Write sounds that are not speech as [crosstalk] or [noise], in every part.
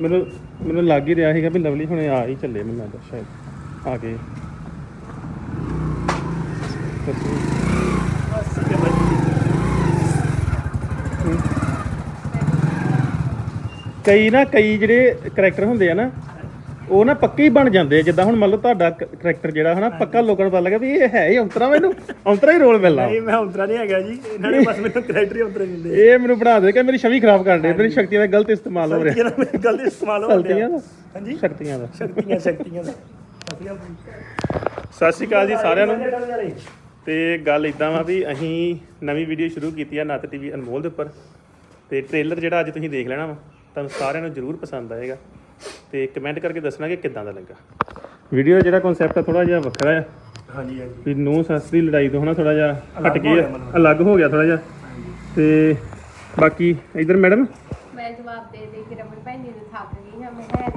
ਮੈਨੂੰ ਮੈਨੂੰ ਲੱਗ ਹੀ ਰਿਹਾ ਸੀਗਾ ਵੀ ਲਵਲੀ ਹੁਣੇ ਆ ਹੀ ਚੱਲੇ ਮੈਨੂੰ ਲੱਗਦਾ ਸ਼ਾਇਦ ਆ ਗਏ। ਕਈ ਨਾ, ਕਈ ਜਿਹੜੇ ਕਰੈਕਟਰ ਹੁੰਦੇ ਆ ਨਾ ਉਹ ਨਾ ਪੱਕੇ ਹੀ ਬਣ ਜਾਂਦੇ ਆ ਜਿੱਦਾਂ ਹੁਣ ਮੰਨ ਲਓ ਤੁਹਾਡਾ ਕਰੈਕਟਰ ਜਿਹੜਾ ਹਨਾ ਪੱਕਾ ਲੋਕਾਂ ਨੂੰ ਪਤਾ ਲੱਗਾ ਵੀ ਇਹ ਹੈ ਹੀ ਔਂਤਰਾ ਮੈਨੂੰ ਔਂਤਰਾ ਹੀ ਰੋਲ ਮਿਲਣਾ। ਨਹੀਂ ਮੈਂ ਉਤਰਾ ਨਹੀਂ ਹੈਗਾ ਜੀ ਇਹਨਾਂ ਨੇ ਬਸ ਮੈਨੂੰ ਕਰੈਕਟਰ ਹੀ ਉਤਰੇ ਦਿੰਦੇ ਇਹ ਮੈਨੂੰ ਬਣਾ ਦੇ ਕਿ ਮੇਰੀ ਛਵੀ ਖਰਾਬ ਕਰ ਦੇ ਮੇਰੀ ਸ਼ਕਤੀਆਂ ਦਾ ਗਲਤ ਇਸਤੇਮਾਲ ਹੋ ਰਿਹਾ। ਗਲਤ ਇਸਤੇਮਾਲ ਹੋ ਦਾ? ਹਾਂਜੀ। ਸ਼ਕਤੀਆਂ ਦਾ। ਸ਼ਕਤੀਆਂ ਸ਼ਕਤੀਆਂ ਦਾ। ਸਤਿ ਸ਼੍ਰੀ ਅਕਾਲ ਜੀ ਸਾਰਿਆਂ ਨੂੰ। ਤੇ ਗੱਲ ਇਦਾਂ ਵਾ ਵੀ ਅਸੀਂ ਨਵੀਂ ਵੀਡੀਓ ਸ਼ੁਰੂ ਕੀਤੀ ਆ ਨੱਤ ਟੀਵੀ ਅਨਮੋਲ ਦੇ ਉੱਪਰ। ਤੇ ਟ੍ਰੇਲਰ ਜਿਹੜਾ ਅੱਜ ਤੁਸੀਂ ਦੇਖ ਲੈਣਾ ਵਾ ਤੁਹਾਨੂੰ ਸਾਰਿਆਂ ਨੂੰ ਜ਼ਰੂਰ ਪਸੰਦ ਆਏਗਾ। ਤੇ ਕਮੈਂਟ ਕਰਕੇ ਦੱਸਣਾ ਕਿ ਕਿੱਦਾਂ ਦਾ ਲੱਗਾ। ਵੀਡੀਓ ਜਿਹੜਾ ਕਨਸੈਪਟ ਆ ਥੋੜਾ ਜਿਹਾ ਵੱਖਰਾ ਆ। ਹਾਂਜੀ ਹਾਂਜੀ। ਵੀ ਨੋ ਸੱਸ ਦੀ ਲੜਾਈ ਤੋਂ ਹਨਾ ਥੋੜਾ ਜਿਹਾ ਹਟ ਅਲੱਗ ਗਈ ਹੋ ਆ ਗਿਆ ਮਤਲਬ। ਅਲੱਗ ਹੋ ਗਿਆ ਥੋੜਾ ਜਿਹਾ। ਤੇ ਬਾਕੀ ਇਧਰ ਮੈਡਮ? ਮੈਂ ਜਵਾਬ ਦੇ ਦੇ ਕੇ ਰਮਨ ਭੈਣ ਜੀ ਨੂੰ ਥੱਕ ਗਈ ਹਾਂ ਮੈਂ ਹੈ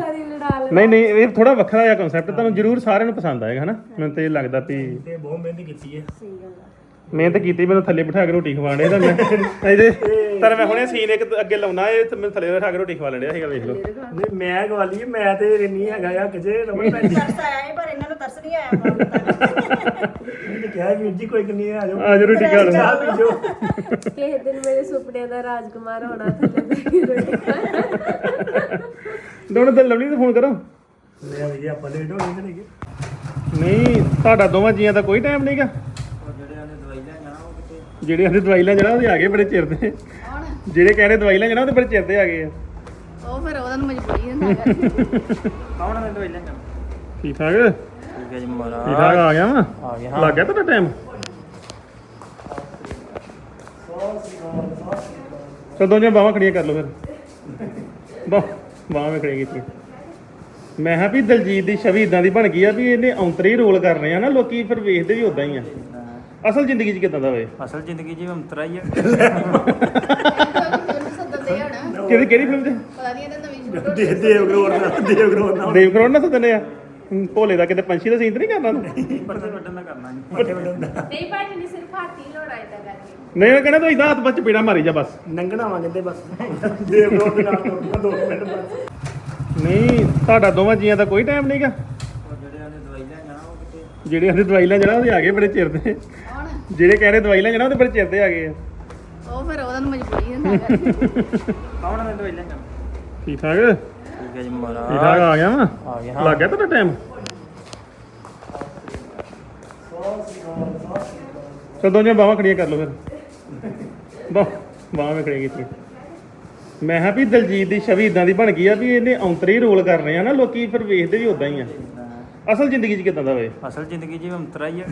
ਸਾਰੀ ਲੜਾ ਲ ਨਹੀਂ ਨਹੀਂ ਇਹ ਥੋੜਾ ਵੱਖਰਾ ਜਿਹਾ ਕਨਸੈਪਟ ਤੁਹਾਨੂੰ ਜ਼ਰੂਰ ਸਾਰਿਆਂ ਨੂੰ ਪਸੰਦ ਆਏਗਾ ਹਨਾ। ਮੈਨੂੰ ਤੇ ਇਹ ਲੱਗਦਾ ਵੀ ਤੇ ਬਹੁਤ ਮਿਹਨਤ ਕੀਤੀ ਹੈ। ਮਿਹਨਤ ਕੀਤੀ ਮੈਨੂੰ ਥੱਲੇ ਬਿਠਾ ਕੇ ਰੋਟੀ ਖਵਾਉਣ ਦੇ ਤਾਂ ਮੈਂ ਇਹਦੇ ਤਾਂ ਮੈਂ ਹੁਣੇ ਸੀਨ ਇੱਕ ਅੱਗੇ ਲਾਉਣਾ ਇਹ ਤੇ ਮੈਨੂੰ ਥੱਲੇ ਬਿਠਾ ਕੇ ਰੋਟੀ ਖਵਾ ਲੈਣਿਆ ਸੀਗਾ ਵੇਖ ਲਓ। ਨਹੀਂ ਮੈਂ ਗਵਾਲੀ ਮੈਂ ਤੇ ਨਹੀਂ ਹੈਗਾ ਆ ਕਿਜੇ ਰਮਨ ਭੈਣ ਜੀ ਤਰਸ ਆਇਆ ਸੀ ਪਰ ਇਹਨਾਂ ਨੂੰ ਤਰਸ ਨਹੀਂ ਆਇਆ ਤੇ। ਕਿਹਾ ਵੀਰ ਜੀ ਕੋਈ ਨਹੀਂ ਆ ਜਾਓ। ਆ ਜਰੂਰ ਟਿਕਾ ਲਓ। ਚਾਹ ਪੀ ਜਾਓ। ਕਿਸੇ ਦਿਨ ਮੇਰੇ ਸੁਪਨਿਆਂ ਦਾ ਰਾਜਕੁਮਾਰ ਹੋਣਾ ਥੱਲੇ ਬੈਠ ਕੇ ਰੋਟੀ ਖਾਣਾ। ਦੋਨੋਂ ਤੇ ਲਵਲੀ ਨੂੰ ਫੋਨ ਕਰੋ। ਮੈਂ ਵੀ ਜੀ ਆਪਾਂ ਲੇਟ ਹੋ ਗਏ ਕਿ ਨਹੀਂ ਤੁਹਾਡਾ ਦੋਵਾਂ ਜੀਆਂ ਦਾ ਕੋਈ ਟਾਈਮ ਨਹੀਂਗਾ ਜਿਹੜੇ ਆਂਦੇ ਦਵਾਈ ਲੈਣ ਜਾਣਾ ਉਹਦੇ ਆ ਗਏ ਬੜੇ ਚਿਰ ਦੇ। ਜਿਹੜੇ ਕਹਿੰਦੇ ਦਵਾਈ ਲੈਣ ਜਾਣਾ ਉਹਦੇ ਬੜੇ ਚਿਰ ਦੇ ਆ ਗਏ ਆ। ਉਹ ਫਿਰ ਉਹਨਾਂ ਨੂੰ ਮਜਬੂਰੀ ਹੁੰਦਾ ਕੌਣ ਹੈ ਦਵਾਈ ਲੈਣਾ? ਠੀਕ ਠਾਕ? ਠੀਕ ਹੈ ਜੀ ਮਹਾਰਾਜ। ਠੀਕ ਠਾਕ ਆ ਗਿਆ ਵਾ? ਆ ਗਿਆ ਲੱਗ ਗਿਆ ਤੁਹਾਡਾ ਟਾਈਮ ਚਲ ਦੋਵੇਂ ਬਾਹਾਂ ਖੜੀਆਂ ਕਰ ਲਓ ਫਿਰ। ਬਾਹ ਬਾਹਾਂ ਮੈਂ ਖੜੀਆਂ ਕੀਤੀਆਂ। ਮੈਂ ਕਿਹਾ ਵੀ ਦਲਜੀਤ ਦੀ ਛਵੀ ਇਦਾਂ ਦੀ ਬਣ ਗਈ ਆ ਵੀ ਇਹਨੇ ਔਂਤਰੇ ਰੋਲ ਕਰਨੇ ਆ ਨਾ ਲੋਕੀ ਫਿਰ ਵੇਖਦੇ ਵੀ ਉਦਾਂ ਹੀ ਆ। ਅਸਲ ਜ਼ਿੰਦਗੀ 'ਚ ਕਿਦਾਂ ਦਾ ਹੋਏ ਅਸਲ ਜ਼ਿੰਦਗੀ ਜੀ ਅੰਤਰਾ ਹੀ ਹੈ ਸੱਦਦੇ ਕਿਹੜੀ ਕਿਹੜੀ ਫਿਲਮ 'ਚ? ਪਤਾ ਨਹੀਂ ਇਹਦਾ ਨਵੀਂ ਸ਼ੂਟ ਦੇ ਦੇਵ ਗਰੋਰ ਨਾਲ ਦੇਵ ਗਰੋਰ ਨਾਲ। ਦੇਵ ਕਰੋੜ ਨਾ ਸਦਨੇ ਆ। ਭੋਲੇ ਦਾ ਕਿਤੇ ਪੰਛੀ ਦਾ ਸੀਨ ਤੇ ਨਹੀਂ ਕਰਨਾ ਤੂੰ? ਪਰਦੇ ਵੱਡਣ ਦਾ ਕਰਨਾ ਨਹੀਂ। ਪੱਟੇ ਵੱਡਣ ਦਾ ਨਹੀਂ ਭਾਜੀ ਨੇ ਸਿਰਫ ਹਾਥੀ ਲੋੜਾ ਇਦਾਂ ਕਰਕੇ। ਨਹੀਂ ਉਹ ਕਹਿੰਦਾ ਤੂੰ ਇਦਾਂ ਹੱਥ ਬੱਚ ਪੀੜਾ ਮਾਰੀ ਜਾ ਬਸ। ਨੰਗਣਾ ਵਾ ਕਹਿੰਦੇ ਬਸ। ਦੇਵ ਗਰੋਰ ਦੇ ਨਾਲ ਤੁਰਨਾ ਦੋ ਮਿੰਟ ਬਸ। ਨਹੀਂ ਤੁਹਾਡਾ ਦੋਵਾਂ ਜੀਆਂ ਦਾ ਕੋਈ ਟਾਈਮ ਨਹੀਂਗਾ ਉਹ ਜਿਹੜੇ ਆਨੇ ਦਵਾਈ ਲੈਣ ਜਾਣਾ ਉਹ ਕਿਤੇ। ਜਿਹੜੇ ਆਂਦੇ ਦਵਾਈ ਲੈਣ ਜਾਣਾ ਉਹਦੇ ਆ ਗਏ ਬੜੇ ਚਿਰ ਦੇ। ਜਿਹੜੇ ਕਹਿੰਦੇ ਦਵਾਈ ਲੈਣ ਜਾਣਾ ਉਹਦੇ ਬੜੇ ਚਿਰ ਦੇ ਆ ਗਏ ਆ। ਉਹ ਫਿਰ ਉਹਨਾਂ ਨੂੰ ਮਜਬੂਰੀ ਹੁੰਦਾ ਹੈ ਕੌਣ ਹੈ ਦਵਾਈ ਲੈਣ ਜਾਣਾ? ਠੀਕ ਠਾਕ? ਠੀਕ ਹੈ ਜੀ ਠੀਕ ਠਾਕ ਮਹਾਰਾਜ ਆ ਗਿਆ ਵਾ? ਆ ਗਿਆ ਲੱਗ ਗਿਆ ਤੁਹਾਡਾ ਟਾਈਮ ਚਲ ਦੋਵੇਂ ਬਾਹਾਂ ਖੜੀਆਂ ਕਰ ਲਓ ਫਿਰ। ਬਾਹ ਬਾਹਾਂ ਮੈਂ ਖੜੀਆਂ ਕੀਤੀਆਂ। ਮੈਂ ਕਿਹਾ ਵੀ ਦਲਜੀਤ ਦੀ ਛਵੀ ਇਦਾਂ ਦੀ ਬਣ ਗਈ ਆ ਵੀ ਇਹਨੇ ਔਂਤਰੇ ਰੋਲ ਕਰਨੇ ਆ ਨਾ ਲੋਕੀ ਫਿਰ ਵੇਖਦੇ ਵੀ ਉਦਾਂ ਹੀ ਆ। ਅਸਲ ਜ਼ਿੰਦਗੀ 'ਚ ਕਿਦਾਂ ਦਾ ਹੋਏ ਅਸਲ ਜ਼ਿੰਦਗੀ ਜੀ ਅੰਤਰਾ ਹੀ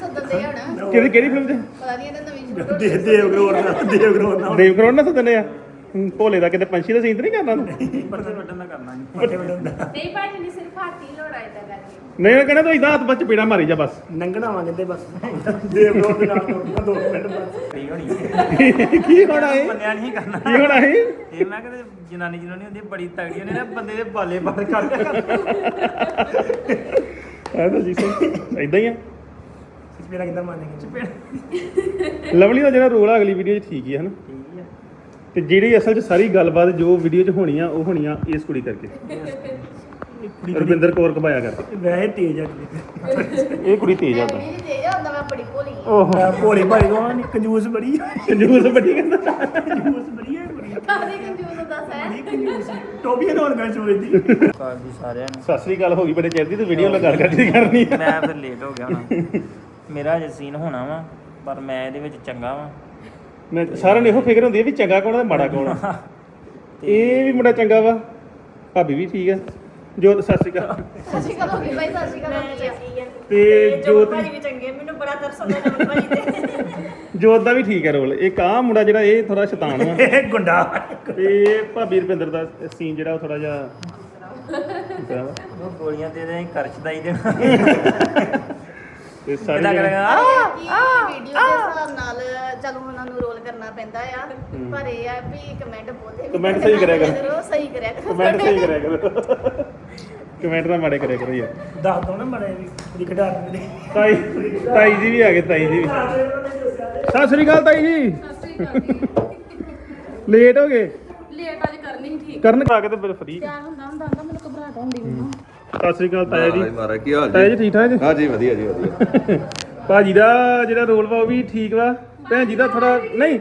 ਸੱਦਦੇ ਹਣਾ ਕਿਹੜੀ ਕਿਹੜੀ ਫਿਲਮ 'ਚ? ਪਤਾ ਨਹੀਂ ਇਹਦਾ ਨਵੀਂ ਦੇ ਦੇਵ ਗਰੋਰ ਨਾਲ ਦੇਵ ਗਰੋਰ ਨਾਲ। ਦੇਵ ਕਰੋੜ ਨਾ ਸਦਨੇ ਆ ਭੋਲੇ ਦਾ ਕਿਤੇ ਪੰਛੀ ਦਾ ਸੀਨ ਤੇ ਨਹੀਂ ਕਰਨਾ ਤੂੰ? ਪਰਦੇ ਵੱਡਣ ਦਾ ਕਰਨਾ ਨਹੀਂ। ਦਾ ਨਹੀਂ ਭਾਜੀ ਨੇ ਸਿਰਫ ਹਾਥੀ ਲੋੜਾ ਇਦਾਂ ਕਰਕੇ। ਨਹੀਂ ਉਹ ਕਹਿੰਦਾ ਤੂੰ ਇਦਾਂ ਹੱਥ ਬੱਚ ਪੀੜਾ ਮਾਰੀ ਜਾ ਬਸ। ਨੰਗਣਾ ਵਾ ਕਹਿੰਦੇ ਬਸ। ਦੇਵ ਗਰੋਰ ਦੇ ਨਾਲ ਤੁਰਨਾ ਦੋ ਮਿੰਟ ਬਸ। ਠੀਕ ਹੋਣੀ ਹੈ ਕੀ ਹੋਣਾ ਇਹ? ਮੰਨਿਆ ਨਹੀਂ ਕਰਨਾ। ਕੀ ਹੋਣਾ ਇਹ? ਇਹ ਮੈਂ ਕਹਿੰਦੇ ਜਨਾਨੀ ਜਨਾਨੀ ਹੁੰਦੀ ਹੈ, ਬੜੀ ਤਗੜੀ ਨੇ ਨਾ ਬੰਦੇ ਦੇ ਬਾਲੇ ਬਾਹਰ ਕੱਢ ਕੇ ਹੈ ਤਾਂ ਜੀ ਸਹੀ। ਇਦਾਂ ਹੀ ਆ। ਮੇਰਾ ਕਿਦਾਂ ਮੰਨੇਗੇ ਲਵਲੀ ਦਾ ਜਿਹੜਾ ਰੋਲ ਆ ਅਗਲੀ ਵੀਡੀਓ 'ਚ ਠੀਕ ਹੀ ਆ ਹਨਾ? ਠੀਕ ਹੈ ਤੇ ਜਿਹੜੀ ਅਸਲ 'ਚ ਸਾਰੀ ਗੱਲਬਾਤ ਜੋ ਵੀਡੀਓ 'ਚ ਹੋਣੀ ਆ ਉਹ ਹੋਣੀ ਆ ਇਸ ਕੁੜੀ ਕਰਕੇ। ਰੁਪਿੰਦਰ ਕੌਰ ਕਬਾਇਆ ਕਰਕੇ ਵੈਸੇ ਤੇਜ਼ ਆ। ਇਹ ਕੁੜੀ ਤੇਜ਼ ਆ ਤਾਂ। ਨਹੀਂ ਦੇ ਜਾ ਹੁੰਦਾ ਮੈਂ ਬੜੀ ਭੋਲੀ ਹਾਂ ਓਹ। ਮੈਂ ਭੋਲੇ ਭਾਈ ਕੋ ਨਹੀਂ ਕੰਜੂਸ ਬੜੀ ਆ। ਕੰਜੂਸ ਬੱਟੀ ਕਹਿੰਦਾ ਕੰਜੂਸ ਬੜੀ ਹੈ ਕੁੜੀ। ਕਾਹਦੀ ਕੰਜੂਸ ਦੱਸ ਹੈ ਬੜੀ ਕੰਜੂਸ ਟੋਪੀਆਂ ਨਾਲ ਗੱਲ ਸੋਚਦੀ ਕਾਲ ਜੀ ਸਾਰਿਆਂ ਨੂੰ। ਸਤਿ ਸ੍ਰੀ ਅਕਾਲ ਹੋ ਗਈ ਬੜੇ ਚਿਰ ਦੀ ਤੇ ਵੀਡੀਓ ਲਗਾ ਕਰਕੇ ਕਰਨੀ ਆ। ਮੈਂ ਫਿਰ ਲੇਟ ਹੋ ਗਿਆ ਹੁਣ। ਮੇਰਾ ਅਜੇ ਸੀਨ ਹੋਣਾ ਵਾ ਪਰ ਮੈਂ ਇਹਦੇ ਵਿੱਚ ਚੰਗਾ ਵਾ। ਮੈਂ ਸਾਰਿਆਂ ਨੂੰ ਇਹੋ ਫਿਕਰ ਹੁੰਦੀ ਹੈ ਵੀ ਚੰਗਾ ਕੌਣ ਆ ਤੇ ਮਾੜਾ ਕੌਣ ਆ। ਇਹ ਵੀ ਮੁੰਡਾ ਚੰਗਾ ਵਾ। ਭਾਬੀ ਵੀ ਠੀਕ ਆ। ਜੋਤ ਸਤਿ ਸ੍ਰੀ ਅਕਾਲ। ਸਤਿ ਸ਼੍ਰੀ ਅਕਾਲ ਹੋ ਗਈ ਬਾਈ ਸਤਿ ਸ਼੍ਰੀ ਅਕਾਲ ਹੋ। ਗਈ ਆ। ਤੇ ਜੋਤ ਭਾਜੀ ਵੀ ਚੰਗੇ ਮੈਨੂੰ ਬੜਾ ਤਰਸ ਆਉਂਦਾ ਜੋਤ ਭਾਜੀ ਤੇ। ਜੋਤ ਦਾ ਵੀ ਠੀਕ ਹੈ ਰੋਲ। ਇੱਕ ਆ ਮੁੰਡਾ ਜਿਹੜਾ ਇਹ ਥੋੜਾ ਸ਼ੈਤਾਨ ਵਾ। ਇਹ ਗੁੰਡਾ। ਤੇ ਭਾਬੀ ਰੁਪਿੰਦਰ ਦਾ ਸੀਨ ਜਿਹੜਾ ਉਹ ਥੋੜਾ ਜਿਹਾ ਹੁੰਦਾ ਵਾ। ਉਹ ਗੋਲੀਆਂ ਦੇ ਦੇ ਕਰਚਦਾ ਹੀ ਦੇਣਾ ਤੇ ਸਾਰੇ ਕਿੱਦਾਂ ਜਣੇ- ਕਰੇਗਾ? ਕਿ ਵੀਡੀਓ ਦੇ ਹਿਸਾਬ ਨਾਲ ਚਲੋ ਉਹਨਾਂ ਨੂੰ ਰੋਲ ਕਰਨਾ ਪੈਂਦਾ ਆ। ਪਰ ਇਹ ਆ ਵੀ ਕਮੈਂਟ ਬੋਲਦੇ Comment ਸਹੀ ਕਰਿਆ ਕਰੋ। ਕਰੋ, ਸਹੀ ਕਰਿਆ ਕਰੋ। ਕਮੈਂਟ ਸਹੀ ਕਰਿਆ ਕਰੋ। ਕਮੈਂਟ ਨਾ ਮਾੜੇ ਕਰਿਆ ਕਰੋ ਯਾਰ। ਦੱਸ ਦੋ ਨਾ ਬੜੇ ਵੀ ਕੁੜੀ ਖਿਡਾਰ ਦੇ ਤਾਈ ਤਾਈ ਜੀ ਵੀ ਆ ਗਏ ਤਾਈ ਜੀ ਵੀ। ਸਤਿ ਸ੍ਰੀ ਅਕਾਲ ਤਾਈ ਜੀ। ਲੇਟ ਹੋ ਗਏ। ਲੇਟ ਅੱਜ ਕਰਨੀ ਠੀਕ। ਕਰਨ ਖਾ ਕੇ ਤੇ ਫਿਰ ਫਰੀ ਤਿਆਰ ਹੁੰਦਾ ਹੁੰਦਾ ਹੁੰਦਾ ਮੈਨੂੰ ਘਬਰਾਹਟ ਹੁੰਦੀ ਮੈਨੂੰ। ਸਤਿ ਸ੍ਰੀ ਅਕਾਲ ਤਾਇਆ ਜੀ। ਮਹਾਰਾਜ ਕੀ ਹਾਲ ਤਾਇਆ ਜੀ? ਜੀ ਠੀਕ ਠਾਕ ਜੀ? ਹਾਂ ਜੀ ਵਧੀਆ ਜੀ ਵਧੀਆ। [laughs] ਭਾਜੀ ਦਾ ਜਿਹੜਾ ਰੋਲ ਵਾ ਉਹ ਵੀ ਠੀਕ ਵਾ। ਭੈਣ ਜੀ ਦਾ ਥੋੜਾ ਨਹੀਂ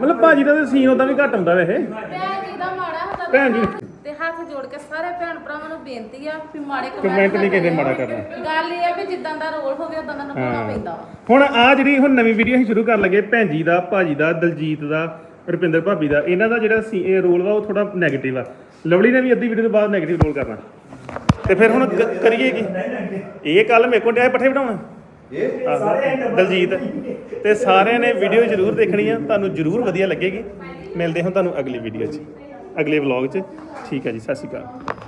ਮਤਲਬ ਭਾਜੀ ਦਾ ਤਾਂ ਸੀਨ ਉਦਾਂ ਵੀ ਘੱਟ ਹੁੰਦਾ ਵੈਸੇ। ਭੈਣ ਜੀ ਦਾ ਮਾੜਾ ਹੁੰਦਾ ਭੈਣ ਜੀ। ਤੇ ਹੱਥ ਜੋੜ ਕੇ ਸਾਰੇ ਭੈਣ ਭਰਾਵਾਂ ਨੂੰ ਬੇਨਤੀ ਆ ਵੀ ਮਾੜੇ ਕਮੈਂਟ ਨਹੀਂ ਕਿਸੇ ਮਾੜਾ ਕਰਨਾ। ਗੱਲ ਇਹ ਆ ਵੀ ਜਿੱਦਾਂ ਦਾ ਰੋਲ ਹੋਵੇ ਉਦਾਂ ਦਾ ਨਿਭਾਉਣਾ ਪੈਂਦਾ ਵਾ। ਹੁਣ ਆ ਜਿਹੜੀ ਹੁਣ ਨਵੀਂ ਵੀਡੀਓ ਅਸੀਂ ਸ਼ੁਰੂ ਕਰਨ ਲੱਗੇ ਭੈਣ ਜੀ ਦਾ ਭਾਜੀ ਦਾ ਦਲਜੀਤ ਦਾ ਰੁਪਿੰਦਰ ਭਾਬੀ ਦਾ ਇਹਨਾਂ ਦਾ ਜਿਹੜਾ ਸੀ ਇਹ ਰੋਲ ਵਾ ਉਹ ਥੋੜਾ 네ਗੇਟਿਵ ਆ। ਲਵਲੀ ਨੇ ਵੀ ਅੱਧੀ ਵੀਡੀਓ ਤੋਂ ਬਾਅਦ 네ਗੇਟਿਵ ਰੋਲ ਕਰਨਾ। ਤੇ ਫਿਰ ਹੁਣ ਕ- ਕਰੀਏ ਕੀ? ਇਹ ਕੱਲ ਮੇਰੇ ਕੋਲ ਡਿਆ ਪੱਠੇ ਬਣਾਉਣ ਦਲਜੀਤ ਤੇ ਸਾਰਿਆਂ ਨੇ ਵੀਡੀਓ ਜ਼ਰੂਰ ਦੇਖਣੀ ਆ। ਤੁਹਾਨੂੰ ਜ਼ਰੂਰ ਵਧੀਆ ਲੱਗੇਗੀ। ਮਿਲਦੇ ਹਾਂ ਤੁਹਾਨੂੰ ਅਗਲੀ ਵੀਡੀਓ 'ਚ ਅਗਲੇ ਵਲੌਗ 'ਚ। ਠੀਕ ਹੈ ਜੀ ਸਤਿ ਸ਼੍ਰੀ ਅਕਾਲ।